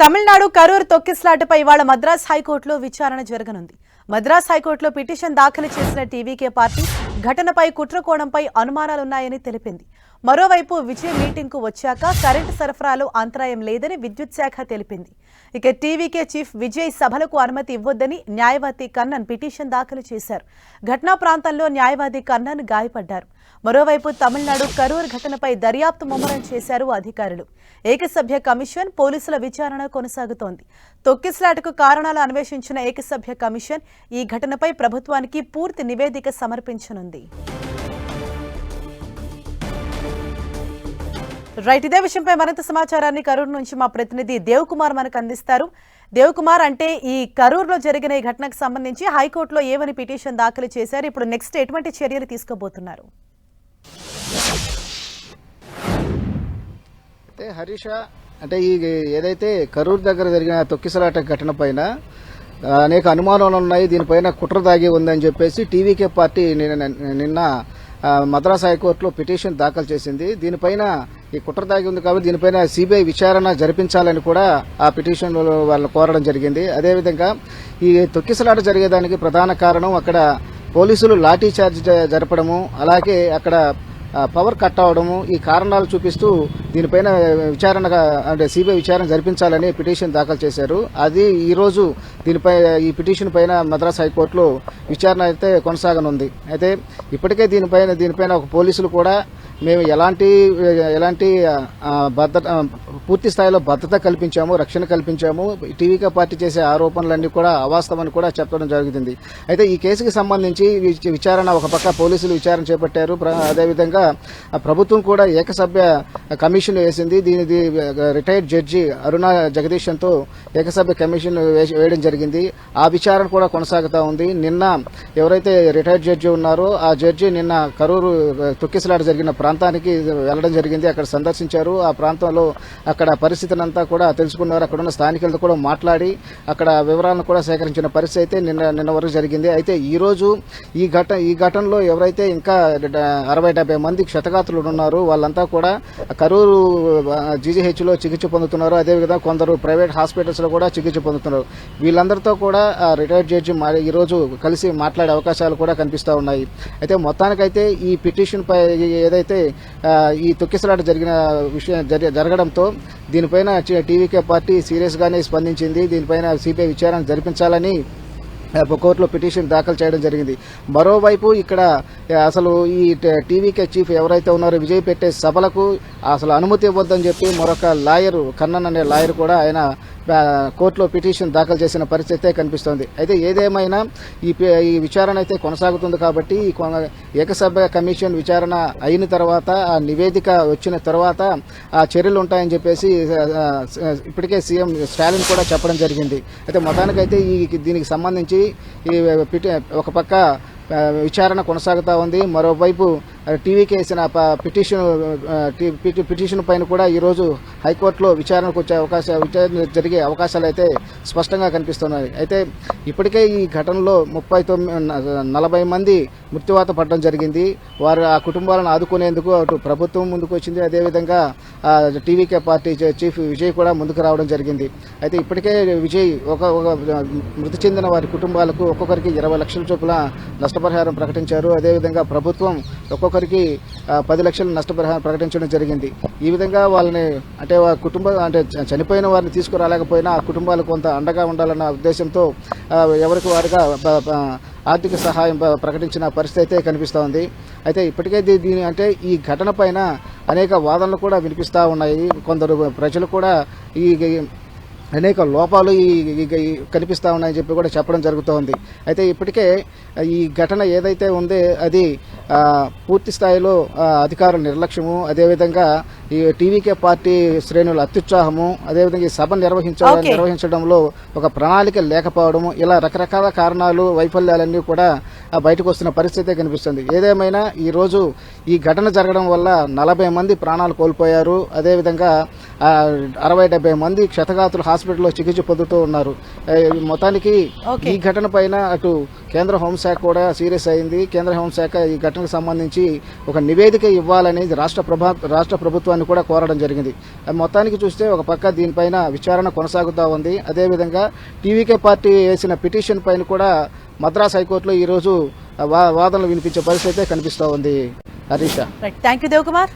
తమిళనాడు కరూర్ తొక్కిస్లాటపై ఇవాళ మద్రాస్ హైకోర్టులో విచారణ జరగనుంది. మద్రాస్ హైకోర్టులో పిటిషన్ దాఖలు చేసిన టీవీకే పార్టీ ఘటనపై కుట్రకోణంపై అనుమానాలున్నాయని తెలిపింది. మరోవైపు విజయ్ మీటింగ్కు వచ్చాక కరెంటు సరఫరాలో అంతరాయం లేదని విద్యుత్ శాఖ తెలిపింది. ఇక టీవీకే చీఫ్ విజయ్ సభలకు అనుమతి ఇవ్వొద్దని న్యాయవాది కన్నన్ పిటిషన్ దాఖలు చేశారు. ఘటనా ప్రాంతంలో న్యాయవాది కన్నన్ గాయపడ్డారు. మరోవైపు తమిళనాడు కరూర్ ఘటనపై దర్యాప్తు ముమ్మరం చేశారు అధికారులు. ఏకసభ్య కమిషన్ పోలీసుల విచారణ కొనసాగుతోంది. తొక్కిస్లాటకు కారణాలు అన్వేషించిన ఏకసభ్య కమిషన్ ఈ ఘటనపై ప్రభుత్వానికి పూర్తి నివేదిక సమర్పించనుంది. రైట్ ఇదే విషయంపై మరింత సమాచారాన్ని కరూరు నుంచి మా ప్రతినిధి దేవ్ కుమార్ మనకు అందిస్తారు. దేవ్ కుమార్ అంటే ఈ కరూరులో జరిగిన ఈ ఘటనకు సంబంధించి హైకోర్టులో ఏమని పిటిషన్ దాఖలు చేశారు? ఇప్పుడు నెక్స్ట్ ఎటువంటి చర్యలు తీసుకోబోతున్నారు? అయితే హరీష అంటే ఈ ఏదైతే కరూరు దగ్గర జరిగిన తొక్కిసలాట ఘటన పైన అనేక అనుమానాలు ఉన్నాయి. దీనిపైన కుట్ర దాగి ఉందని చెప్పేసి టీవీకే పార్టీ నిన్న నిన్న మద్రాస్ హైకోర్టులో పిటిషన్ దాఖలు చేసింది. దీనిపైన ఈ కుట్ర దాగి ఉంది కాబట్టి దీనిపైన సిబిఐ విచారణ జరిపించాలని కూడా ఆ పిటిషన్ వాళ్ళు కోరడం జరిగింది. అదేవిధంగా ఈ తొక్కిసలాట జరిగేదానికి ప్రధాన కారణం అక్కడ పోలీసులు లాఠీ చార్జ్ జ- జరపడము అలాగే అక్కడ పవర్ కట్ అవడము ఈ కారణాలు చూపిస్తూ దీనిపైన విచారణ అంటే సిబిఐ విచారణ జరిపించాలని పిటిషన్ దాఖలు చేశారు. అది ఈరోజు దీనిపై ఈ పిటిషన్ పైన మద్రాస్ హైకోర్టులో విచారణ అయితే కొనసాగనుంది. అయితే ఇప్పటికే దీనిపైన దీనిపైన ఒక పోలీసులు కూడా మేము ఎలాంటి ఎలాంటి భద్రత పూర్తి స్థాయిలో భద్రత కల్పించాము రక్షణ కల్పించాము. టీవీకే పార్టీ చేసే ఆరోపణలన్నీ కూడా అవాస్తవని కూడా చెప్పడం జరుగుతుంది అయితే ఈ కేసుకి సంబంధించి విచారణ ఒక పక్క పోలీసులు విచారణ చేపట్టారు. అదేవిధంగా ప్రభుత్వం కూడా ఏకసభ్య కమిషన్ వేసింది. దీని దీ- రిటైర్డ్ జడ్జి అరుణ జగదీశన్తో ఏకసభ్య కమిషన్ వేసి- వేయడం జరిగింది. ఆ విచారణ కూడా కొనసాగుతా ఉంది. నిన్న ఎవరైతే రిటైర్డ్ జడ్జి ఉన్నారో ఆ జడ్జి నిన్న కరూరు తొక్కిసలాట జరిగిన ప్రాంతానికి వెళ్ళడం జరిగింది. అక్కడ సందర్శించారు. ఆ ప్రాంతంలో అక్కడ పరిస్థితిని కూడా తెలుసుకున్నారు. అక్కడ ఉన్న స్థానికులతో కూడా మాట్లాడి అక్కడ వివరాలను కూడా సేకరించిన పరిస్థితి అయితే నిన్న నిన్న వరకు జరిగింది. అయితే ఈ రోజు ఈ ఘట ఈ ఘటనలో ఎవరైతే ఇంకా అరవై డెబ్బై మంది క్షతగాత్రులు ఉన్నారు. వాళ్ళంతా కూడా కరూరు జీజీహెచ్లో చికిత్స పొందుతున్నారు. అదేవిధంగా కొందరు ప్రైవేట్ హాస్పిటల్స్లో కూడా చికిత్స పొందుతున్నారు. వీళ్ళందరితో కూడా రిటైర్డ్ జడ్జి మా- కలిసి మాట్లాడే అవకాశాలు కూడా కనిపిస్తూ ఉన్నాయి. అయితే మొత్తానికైతే ఈ పిటిషన్ పై ఏదైతే ఈ తొక్కిసలాట జరిగిన విషయం జరగడంతో దీనిపైన టీవీకే పార్టీ సీరియస్గానే స్పందించింది. దీనిపైన సిబిఐ విచారణ జరిపించాలని కోర్టులో పిటిషన్ దాఖలు చేయడం జరిగింది. మరోవైపు ఇక్కడ అసలు ఈ టీవీకే చీఫ్ ఎవరైతే ఉన్నారో విజయ్ పెట్టే సభలకు అసలు అనుమతి ఇవ్వద్దని చెప్పి మరొక లాయర్ కన్నన్ అనే లాయర్ కూడా ఆయన కోర్టులో పిటిషన్ దాఖలు చేసిన పరిస్థితి కనిపిస్తోంది. అయితే ఏదేమైనా ఈ ఈ విచారణ అయితే కొనసాగుతుంది కాబట్టి ఏకసభ్య కమిషన్ విచారణ అయిన తర్వాత ఆ నివేదిక వచ్చిన తర్వాత ఆ చర్యలు ఉంటాయని చెప్పేసి ఇప్పటికే సీఎం స్టాలిన్ కూడా చెప్పడం జరిగింది. అయితే మొత్తానికైతే ఈ దీనికి సంబంధించి ఈ పిటి ఒక పక్క విచారణ కొనసాగుతా ఉంది. మరోవైపు టీవీకి వేసిన పిటిషన్ పిటిషన్ పైన కూడా ఈ రోజు హైకోర్టులో విచారణకు వచ్చే అవకాశం విచారణ జరిగే అవకాశాలు అయితే స్పష్టంగా కనిపిస్తున్నాయి. అయితే ఇప్పటికే ఈ ఘటనలో ముప్పై తొమ్మిది నలభై మంది మృత్యువాత పడడం జరిగింది. వారు ఆ కుటుంబాలను ఆదుకునేందుకు అటు ప్రభుత్వం ముందుకు వచ్చింది. అదేవిధంగా టీవీకే పార్టీ చీఫ్ విజయ్ కూడా ముందుకు రావడం జరిగింది. అయితే ఇప్పటికే విజయ్ ఒక ఒక మృతి చెందిన వారి కుటుంబాలకు ఒక్కొక్కరికి ఇరవై లక్షల చొప్పున నష్టపరిహారం ప్రకటించారు. అదేవిధంగా ప్రభుత్వం ఒక్కొక్కరికి పది లక్షల నష్టపరిహారం ప్రకటించడం జరిగింది. ఈ విధంగా వాళ్ళని అంటే కుటుంబ అంటే చ- చనిపోయిన వారిని తీసుకురాలేకపోయినా ఆ కుటుంబాలకు కొంత అండగా ఉండాలన్న ఉద్దేశంతో ఎవరికి వారుగా ఆర్థిక సహాయం ప్రకటించిన పరిస్థితి అయితే కనిపిస్తూ ఉంది. అయితే ఇప్పటికే దీని అంటే ఈ ఘటన పైన అనేక వాదనలు కూడా వినిపిస్తూ ఉన్నాయి. కొందరు ప్రజలు కూడా ఈ అనేక లోపాలు కనిపిస్తా ఉన్నాయని చెప్పి కూడా చెప్పడం జరుగుతోంది. అయితే ఇప్పటికే ఈ ఘటన ఏదైతే ఉందో అది పూర్తి స్థాయిలో అధికారుల నిర్లక్ష్యము అదేవిధంగా ఈ టీవీకే పార్టీ శ్రేణుల అత్యుత్సాహము అదేవిధంగా ఈ సభ నిర్వహించ. నిర్వహించడంలో ఒక ప్రణాళిక లేకపోవడము ఇలా రకరకాల కారణాలు వైఫల్యాలన్నీ కూడా బయటకు వస్తున్న పరిస్థితే కనిపిస్తుంది. ఏదేమైనా ఈ రోజు ఈ ఘటన జరగడం వల్ల నలభై మంది ప్రాణాలు కోల్పోయారు. అదేవిధంగా అరవై డెబ్బై మంది క్షతగాతులు హాస్పిటల్లో చికిత్స పొందుతూ ఉన్నారు. మొత్తానికి. ఈ ఘటన పైన అటు కేంద్ర హోంశాఖ కూడా సీరియస్ అయింది. కేంద్ర హోంశాఖ ఈ ఘటనకు సంబంధించి ఒక నివేదిక ఇవ్వాలని రాష్ట్ర ప్రభా రాష్ట్ర ప్రభుత్వాన్ని కూడా కోరడం జరిగింది. మొత్తానికి చూస్తే ఒక పక్క దీనిపైన విచారణ కొనసాగుతూ ఉంది. అదేవిధంగా టీవీకే పార్టీ వేసిన పిటిషన్ పైన కూడా మద్రాస్ హైకోర్టులో ఈరోజు వాదనలు వినిపించే పరిస్థితి కనిపిస్తూ ఉంది. Harisha thank you Dev Kumar